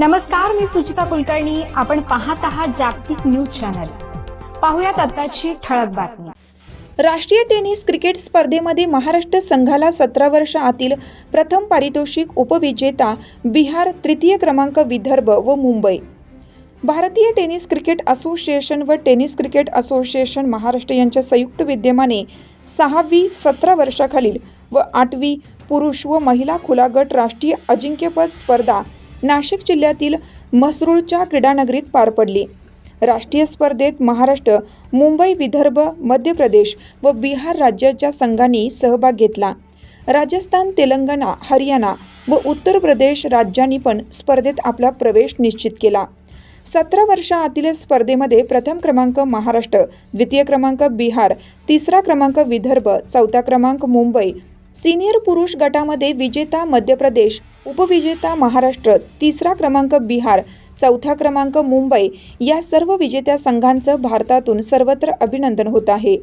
नमस्कार मी सुचिता कुलकर्णी. आपण पाहत आहात जागतिक न्यूज चॅनल. पाहुयात आताची ठळक बातमी. राष्ट्रीय टेनिस क्रिकेट स्पर्धेमध्ये महाराष्ट्र संघाला सतरा वर्ष आतील प्रथम पारितोषिक उपविजेता बिहार तृतीय क्रमांक विदर्भ व मुंबई. भारतीय टेनिस क्रिकेट असोसिएशन व टेनिस क्रिकेट असोसिएशन महाराष्ट्र यांच्या संयुक्त विद्यमाने सहावी सतरा वर्षाखालील व आठवी पुरुष व महिला खुला गट राष्ट्रीय अजिंक्यपद स्पर्धा नाशिक जिल्ह्यातील म्हसरूळच्या क्रीडानगरीत पार पडली. राष्ट्रीय स्पर्धेत महाराष्ट्र मुंबई विदर्भ मध्य प्रदेश व बिहार राज्याच्या संघांनी सहभाग घेतला. राजस्थान तेलंगणा हरियाणा व उत्तर प्रदेश राज्यांनी पण स्पर्धेत आपला प्रवेश निश्चित केला. सतरा वर्षाआतील स्पर्धेमध्ये प्रथम क्रमांक महाराष्ट्र द्वितीय क्रमांक बिहार तिसरा क्रमांक विदर्भ चौथा क्रमांक मुंबई सिनियर पुरुष गटामध्ये विजेता मध्य प्रदेश उपविजेता महाराष्ट्र तिसरा क्रमांक बिहार चौथा क्रमांक मुंबई या सर्व विजेत्या संघांचं भारतातून सर्वत्र अभिनंदन होत आहे.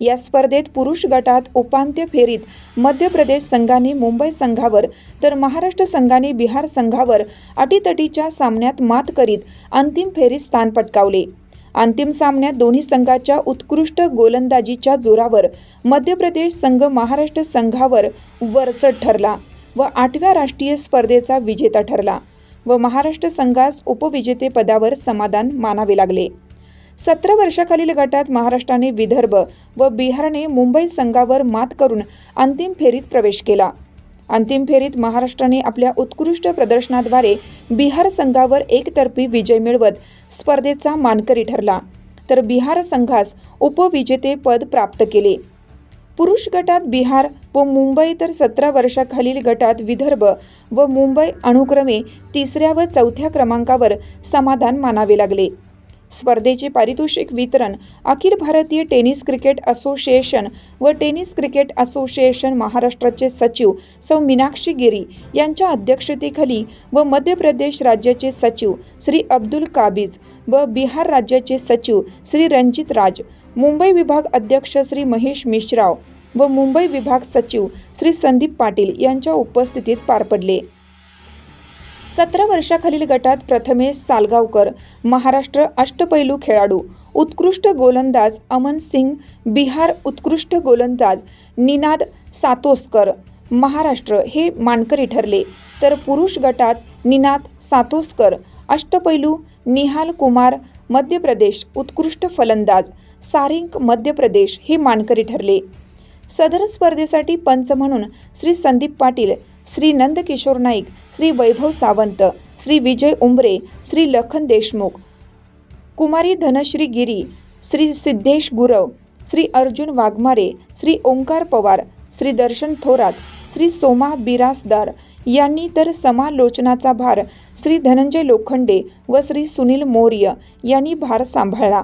या स्पर्धेत पुरुष गटात उपांत्य फेरीत मध्य प्रदेश संघाने मुंबई संघावर तर महाराष्ट्र संघाने बिहार संघावर अटीतटीच्या सामन्यात मात करीत अंतिम फेरीत स्थान पटकावले. अंतिम सामन्यात दोन्ही संघाच्या उत्कृष्ट गोलंदाजीच्या जोरावर मध्य प्रदेश संघ महाराष्ट्र संघावर वरचढ ठरला व आठव्या राष्ट्रीय स्पर्धेचा विजेता ठरला व महाराष्ट्र संघास उपविजेतेपदावर समाधान मानावे लागले. सतरा वर्षाखालील गटात महाराष्ट्राने विदर्भ व बिहारने मुंबई संघावर मात करून अंतिम फेरीत प्रवेश केला. अंतिम फेरीत महाराष्ट्राने आपल्या उत्कृष्ट प्रदर्शनाद्वारे बिहार संघावर एकतर्फी विजय मिळवत स्पर्धेचा मानकरी ठरला. तर बिहार संघास उपविजेतेपद प्राप्त केले. पुरुष गटात बिहार व मुंबई तर सतरा वर्षाखालील गटात विदर्भ व मुंबई अनुक्रमे तिसऱ्या व चौथ्या क्रमांकावर समाधान मानावे लागले. स्पर्धेचे पारितोषिक वितरण Akhil Bharatiya tennis cricket association व टेनिस क्रिकेट असोसिएशन महाराष्ट्राचे सचिव सौ मीनाक्षी गिरी यांच्या अध्यक्षतेखाली व मध्य प्रदेश राज्याचे सचिव श्री अब्दुल काबिज व बिहार राज्याचे सचिव श्री रणजित राज मुंबई विभाग अध्यक्ष श्री महेश मिश्राव व मुंबई विभाग सचिव श्री संदीप पाटील यांच्या उपस्थितीत पार पडले. सतरा वर्षाखालील गटात प्रथमेश सालगावकर महाराष्ट्र अष्टपैलू खेळाडू उत्कृष्ट गोलंदाज अमन सिंग बिहार उत्कृष्ट गोलंदाज निनाद सातोस्कर महाराष्ट्र हे मानकरी ठरले. तर पुरुष गटात निनाद सातोस्कर अष्टपैलू निहाल कुमार मध्य प्रदेश उत्कृष्ट फलंदाज सारिंक मध्य प्रदेश हे मानकरी ठरले. सदर स्पर्धेसाठी पंच म्हणून श्री संदीप पाटील श्री नंदकिशोर नाईक श्री वैभव सावंत श्री विजय उंबरे श्री लखन देशमुख कुमारी धनश्री गिरी श्री सिद्धेश गुरव श्री अर्जुन वाघमारे श्री ओंकार पवार श्री दर्शन थोरात श्री सोमा बिरासदार यांनी तर समालोचनाचा भार श्री धनंजय लोखंडे व श्री सुनील मौर्य यांनी भार सांभाळला.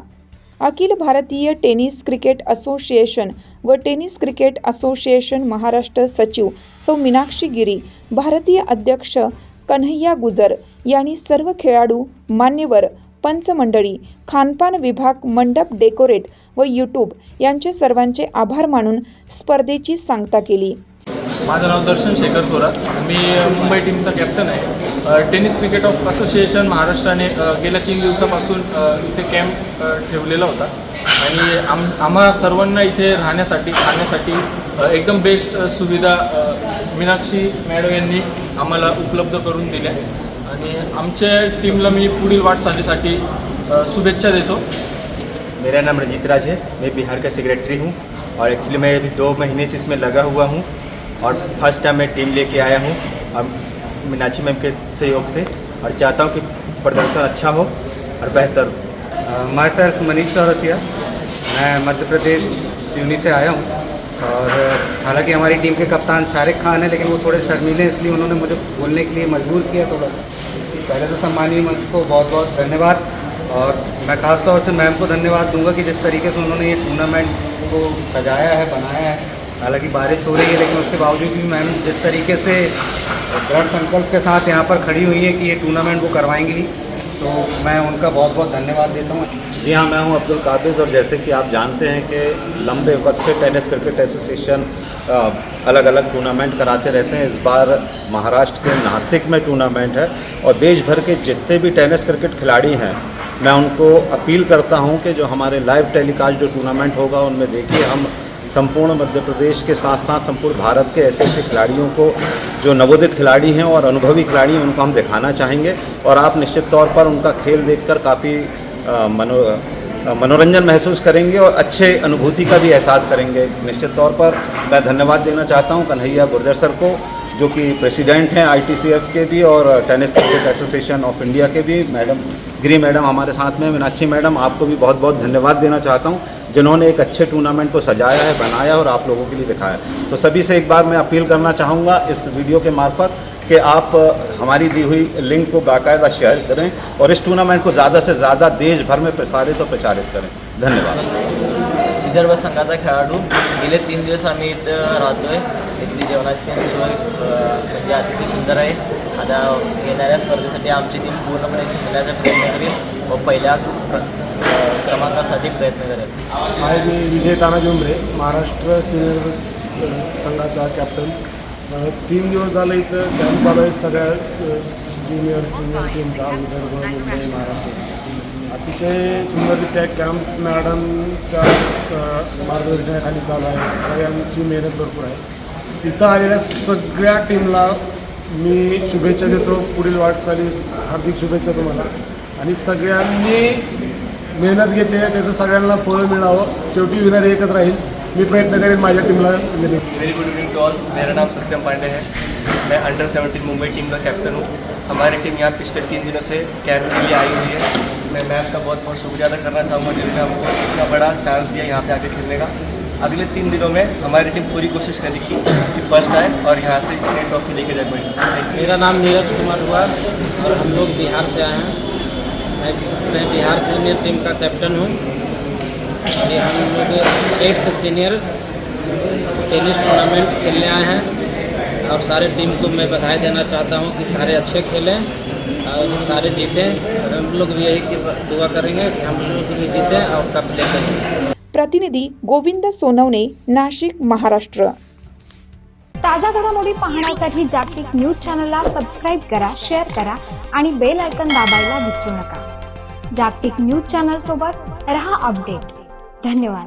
Akhil Bharatiya tennis cricket association व टेनिस क्रिकेट असोसिएशन महाराष्ट्र सचिव सौ मीनाक्षी गिरी भारतीय अध्यक्ष कन्हैया गुजर यांनी सर्व खेळाडू मान्यवर पंचमंडळी खानपान विभाग मंडप डेकोरेट व यूट्यूब यांचे सर्वांचे आभार मानून स्पर्धेची सांगता केली. माझं नाव दर्शन शेखर थोरात. मी मुंबई टीमचा कॅप्टन आहे. टेनिस क्रिकेट ऑफ असोसिएशन महाराष्ट्राने गेल्या तीन दिवसापासून इथे कॅम्प ठेवलेला होता. आणि आम आम्हा सर्वांना इथे राहण्यासाठी खाण्यासाठी एकदम बेस्ट सुविधा मीनाक्षी मॅडम यांनी आम्हाला उपलब्ध करून दिल्या. आणि आमच्या टीमला मी पुढील वाटचालीसाठी शुभेच्छा देतो. मेरा नाम रंजीत राज है। मैं बिहार का सेक्रेटरी हूँ और एक्चुअली मैं अभी दो महीने से इसमें लगा हुआ हूँ और फर्स्ट टाइम मैं टीम लेके आया हूँ। और मीनाक्षी मैम के सहयोग से और चाहता हूँ कि प्रदर्शन अच्छा हो और बेहतर हो। माई सेल्फ मनीष चौरसिया मैं मध्य प्रदेश सिवनी से आया हूँ और हालाँकि हमारी टीम के कप्तान शारिक खान हैं लेकिन वो थोड़े शर्मीले हैं, इसलिए उन्होंने मुझे बोलने के लिए मजबूर किया थोड़ा। पहले तो सम्मानीय मंच को बहुत बहुत धन्यवाद और मैं खास तौर से मैम को धन्यवाद दूँगा कि जिस तरीके से उन्होंने ये टूर्नामेंट को सजाया है बनाया है। हालाँकि बारिश हो रही है लेकिन उसके बावजूद भी मैम जिस तरीके से दृढ़ संकल्प के साथ यहाँ पर खड़ी हुई है कि ये टूर्नामेंट वो करवाएँगी तो मैं उनका बहुत बहुत धन्यवाद देता हूँ। जी हाँ मैं हूँ अब्दुल कादिर और जैसे कि आप जानते हैं कि लंबे वक्त से टेनिस क्रिकेट एसोसिएशन अलग अलग टूर्नामेंट कराते रहते हैं। इस बार महाराष्ट्र के नासिक में टूर्नामेंट है और देश भर के जितने भी टेनिस क्रिकेट खिलाड़ी हैं, मैं उनको अपील करता हूँ कि जो हमारे लाइव टेलीकास्ट जो टूर्नामेंट होगा, उनमें देखिए हम संपूर्ण मध्य प्रदेश के साथ साथ संपूर्ण भारत के ऐसे ऐसे खिलाड़ियों को, जो नवोदित खिलाड़ी हैं और अनुभवी खिलाड़ी हैं, उनको हम दिखाना चाहेंगे। और आप निश्चित तौर पर उनका खेल देखकर काफ़ी मनो मनोरंजन महसूस करेंगे और अच्छे अनुभूति का भी एहसास करेंगे। निश्चित तौर पर मैं धन्यवाद देना चाहता हूँ कन्हैया गुर्जर सर को, जो कि प्रेसिडेंट हैं आईटीसीएफ के भी और tennis cricket association of India के भी। मैडम गिरी मैडम हमारे साथ में, मीनाक्षी मैडम आपको भी बहुत बहुत धन्यवाद देना चाहता हूँ, जिन्होंने एक अच्छे टूर्नामेंट को सजाया है, बनाया और आप लोगों के लिए दिखाया तो सभी से एक बार मैं अपील करना चाहूँगा इस वीडियो के मार्फत कि आप हमारी दी हुई लिंक को बाकायदा शेयर करें और इस टूर्नामेंट को ज़्यादा से ज़्यादा देश भर में प्रसारित और प्रचारित करें। धन्यवाद। विदर्भ संघाचा खेळाडू. गेले तीन दिवस आम्ही इथं राहतो आहे इथली जेवणाची सोय म्हणजे अतिशय सुंदर आहे. आता येणाऱ्या स्पर्धेसाठी आमची टीम पूर्णपणे शिकण्याचा प्रयत्न करेल व पहिल्या क्र- क्रमांकासाठी प्रयत्न करेल. हाय मी विजय तानाजी उमरे महाराष्ट्र सिनियर संघाचा कॅप्टन तीन दिवस झालं इथं कॅम्प चालू आहे. सगळ्या ज्युनियर सिनियर टीमचा विदर्भ मुंबई महाराष्ट्र. अतिशय सुंदररित्या कॅम्प मॅडमच्या मार्गदर्शनाखाली चालू आहे. सगळ्यांची मेहनत भरपूर आहे. तिथं आलेल्या सगळ्या टीमला मी शुभेच्छा देतो. पुढील वाटचाली हार्दिक शुभेच्छा तुम्हाला. आणि सगळ्यांनी मेहनत घेते त्याचं सगळ्यांना फळ मिळावं. शेवटी विनर एकच राहील. मी प्रयत्न करेन माझ्या टीमला very good evening to all मेरा नाम सत्यम पांडे है. मैं अंडर 17 मुंबई टीम का कैप्टन हूँ. हमारी टीम यहाँ पिछले तीन दिनों से कैंप के लिए आई हुई है. मैं मैम का बहुत बहुत शुक्रिया अदा करना चाहूँगा। जिन्होंने हमको इतना बड़ा चांस दिया यहाँ पे आके खेलने का। अगले तीन दिनों में हमारी टीम पूरी कोशिश करेगी कि फ़र्स्ट आए और यहाँ से इतने ट्रॉफी लेके जाए कोई। मेरा नाम नीरज कुमार हुआ और हम लोग बिहार से आए हैं। मैं मैं बिहार सीनियर टीम का कैप्टन हूँ। ये हम लोग एट्थ सीनियर टेनिस टूर्नामेंट खेलने आए हैं और सारे टीम को मैं बधाई देना चाहता हूँ कि सारे अच्छे खेलें और सारे जीतें। हम लोग भी यही की दुआ करेंगे कि हम लोग भी जीतें और कप लेकर जाएं। प्रतिनिधी गोविंद सोनवणे नाशिक महाराष्ट्र. ताज्या घडामोडी पाहण्यासाठी जागतिक न्यूज चॅनलला सबस्क्राईब करा शेअर करा आणि बेल आयकन दाबायला विसरू नका. जागतिक न्यूज चॅनल सोबत रहा अपडेट. धन्यवाद.